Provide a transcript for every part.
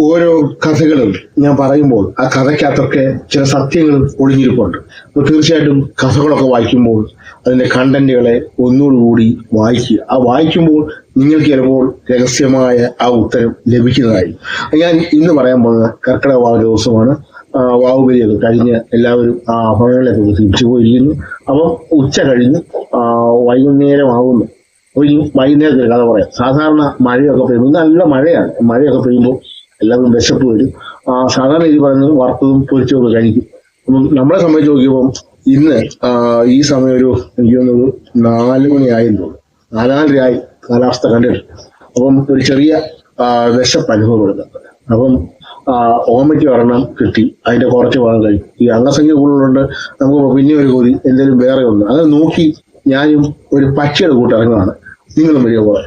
ഓരോ കഥകളും ഞാൻ പറയുമ്പോൾ ആ കഥയ്ക്കകത്തൊക്കെ ചില സത്യങ്ങൾ ഒളിഞ്ഞിരിപ്പുണ്ട്. അപ്പോൾ തീർച്ചയായിട്ടും കഥകളൊക്കെ വായിക്കുമ്പോൾ അതിന്റെ കണ്ടന്റുകളെ ഒന്നുകൂടി വായിക്കുക. ആ വായിക്കുമ്പോൾ നിങ്ങൾക്ക് ചിലപ്പോൾ രഹസ്യമായ ആ ഉത്തരം ലഭിക്കുന്നതായി. ഞാൻ ഇന്ന് പറയാൻ പോകുന്ന കർക്കിടക വാവ് ദിവസമാണ്. വാവുബലിയൊക്കെ കഴിഞ്ഞ് എല്ലാവരും ആ ഭവനങ്ങളിലൊക്കെ തിരിച്ചു പോയിരിക്കുന്നു. അപ്പം ഉച്ച കഴിഞ്ഞ് ആ, വൈകുന്നേരമാകുന്നു ഒരു ഈ വൈകുന്നേരത്തിൽ കഥ പറയാം. സാധാരണ മഴയൊക്കെ പെയ്യുമ്പോൾ നല്ല മഴയാണ്. മഴയൊക്കെ പെയ്യുമ്പോൾ എല്ലാവരും വിശപ്പ് വരും. ആ, സാധാരണ രീതി പറയുന്നത് വറുത്തതും പൊരിച്ചതും കഴിക്കും. അപ്പം നമ്മളെ സംബന്ധിച്ച് നോക്കിയപ്പോൾ ഇന്ന് ഈ സമയം ഒരു എനിക്ക് തോന്നുന്നത് നാല് മണിയായിരുന്നു നാലാലരയായി കാലാവസ്ഥ കണ്ടിട്ട്. അപ്പം ഒരു ചെറിയ വിശപ്പ് അനുഭവപ്പെടുന്നുണ്ട്. അപ്പം ഓമയ്ക്ക് ഒരെണ്ണം കിട്ടി. അതിന്റെ കുറച്ച് ഭാഗം കഴിക്കും ഈ അംഗസംഖ്യ കൂടുതലുണ്ട്. നമുക്ക് പിന്നെ ഒരു കൂതി എന്തെങ്കിലും വേറെ ഒന്ന് അങ്ങനെ നോക്കി ഞാനും ഒരു പക്ഷിയുടെ കൂട്ടിറങ്ങുകയാണ് നിങ്ങളും വലിയ പോലെ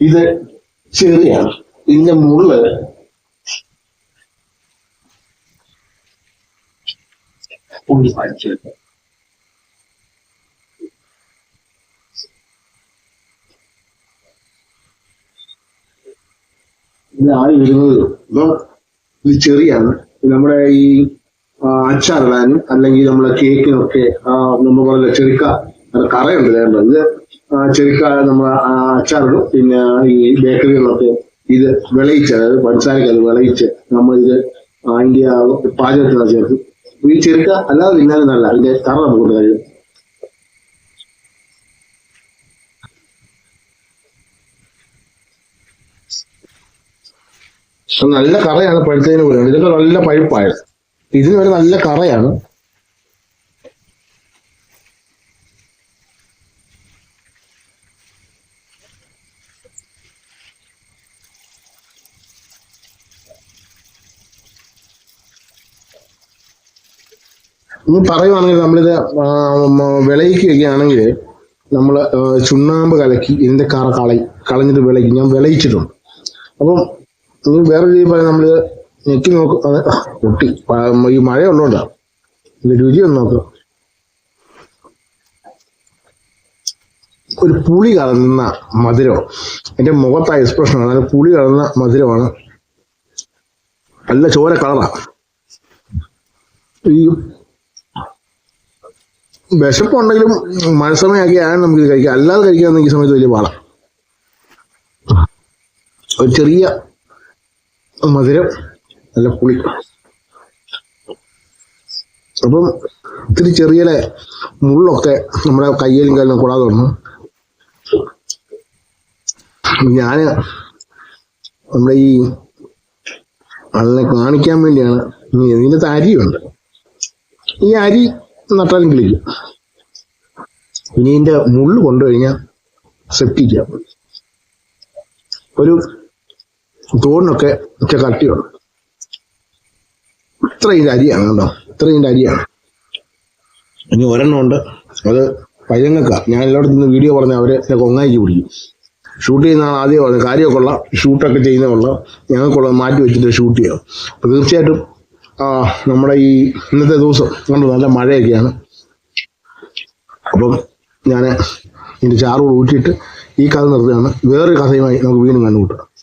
ഇത് ചെറിയാണ്. ഇതിന്റെ മുള്ള് ഇത് ആദ്യം വരുന്നത്? അപ്പൊ ഇത് ചെറിയാണ്. നമ്മുടെ ഈ അച്ചാറിടാനും അല്ലെങ്കിൽ നമ്മുടെ കേക്കിനൊക്കെ നമ്മൾ പറഞ്ഞ ചെറുക്ക കറയുണ്ട് വേണ്ട ഇത് ചെറുക്ക നമ്മൾ അച്ചാറിടും. പിന്നെ ഈ ബേക്കറികളിലൊക്കെ ഇത് വിളയിച്ച് അതായത് പഞ്ചസാരക്ക് അത് വിളയിച്ച് നമ്മൾ ഇത് അതിന്റെ ആ പാചകത്തിന് ചേർക്കും ഈ ചെറുക്ക അല്ലാതെ തിന്നാലും നല്ല അതിന്റെ കറ നമുക്ക് കഴിയും പക്ഷെ നല്ല കറയാണ് പഴുത്തതിന് പോലെയാണ് ഇതൊക്കെ നല്ല പഴുപ്പായത് ഇതിന് ഒരു നല്ല കറയാണ്. ഇനി പറയുവാണെങ്കിൽ നമ്മളിത് വിളയിക്കുകയാണെങ്കിൽ നമ്മൾ ചുണ്ണാമ്പ് കലക്കി ഇതിന്റെ കറ കളയി കളഞ്ഞിട്ട് വിളയിക്കും. ഞാൻ വിളയിച്ചിട്ടുണ്ട്. അപ്പം ഇനി വേറെ രീതി പറയാം നമ്മൾ ഞെക്കി നോക്കും. പൊട്ടി. ഈ മഴ ഉള്ളതുകൊണ്ടാണ് ഇത് രുചി ഒന്ന് നോക്കുക ഒരു പുളി കലർന്ന മധുരം എന്റെ മുഖത്തായ എക്സ്പ്രഷനാണ് നല്ല പുളി കലർന്ന മധുരമാണ്. നല്ല ചോര കളറാണ് ഈ വിശപ്പുണ്ടെങ്കിലും മഴ ആണ് നമുക്ക് ഇത് കഴിക്കാം അല്ലാതെ കഴിക്കാൻ ഈ സമയത്ത് വലിയ പാടാം. ഒരു ചെറിയ മധുരം നല്ല പുളി. അപ്പം ഇത്തിരി ചെറിയ മുള്ളൊക്കെ നമ്മുടെ കയ്യിലും കാലിലും കൂടാതെ വന്നു. ഞാൻ നമ്മുടെ ഈ അതിനെ കാണിക്കാൻ വേണ്ടിയാണ്. ഇതിന്റെ അരിയുണ്ട്. ഈ അരി നട്ടാലും കിളിക്കും ഇനി ഇതിന്റെ മുള്ള് കൊണ്ടുകഴിഞ്ഞാൽ സെപ്റ്റിക്കാം ഒരു തോടിനൊക്കെ ഒക്കെ കട്ടിയുണ്ട് ഇത്ര ഇതിന്റെ അരിയാണ് കേട്ടോ. ഇത്ര ഇതിന്റെ അരിയാണ്. ഇനി ഒരെണ്ണം ഉണ്ട്. അത് പയ്യങ്ങൾക്ക ഞാൻ എല്ലായിടത്തും നിന്ന് വീഡിയോ പറഞ്ഞ അവരെ കൊങ്ങായിക്ക് പിടിക്കും. ഷൂട്ട് ചെയ്യുന്നതാണ് ആദ്യം കാര്യമൊക്കെ ഉള്ള ഷൂട്ടൊക്കെ ചെയ്യുന്ന ഉള്ള ഞങ്ങൾക്കുള്ള മാറ്റി വെച്ചിട്ട് ഷൂട്ട് ചെയ്യാം. അപ്പോൾ തീർച്ചയായിട്ടും നമ്മുടെ ഈ ഇന്നത്തെ ദിവസം കണ്ടു നല്ല മഴയൊക്കെയാണ്. അപ്പം ഞാൻ ഇതിന്റെ ചാറുകൾ ഊറ്റിയിട്ട് ഈ കഥ നിർത്തുകയാണ്. വേറൊരു കഥയുമായി നമുക്ക് വീണ്ടും കണ്ടുമുട്ടാം.